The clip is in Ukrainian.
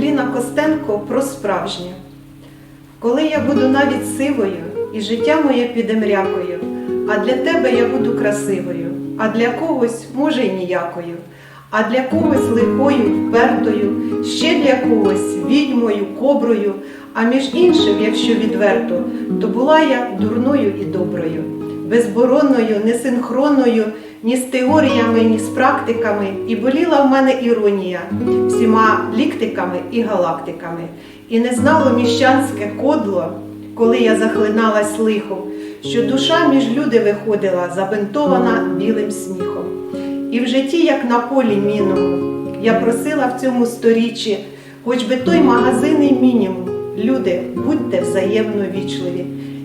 Евеліна Костенко про справжнє. Коли я буду навіть сивою, і життя моє піде мрякою, а для тебе я буду красивою, а для когось, може, й ніякою, а для когось лихою, впертою, ще для когось відьмою, коброю, а між іншим, якщо відверто, то була я дурною і доброю, безборонною, несинхронною, ні з теоріями, ні з практиками, і боліла в мене іронія всіма ліктиками і галактиками, і не знало міщанське кодло, коли я захлиналась лихом, що душа між люди виходила, забинтована білим сміхом. І в житті, як на полі мінному, я просила в цьому сторіччі, хоч би той магазинний мінімум. Люди, будьте взаємно вічливі.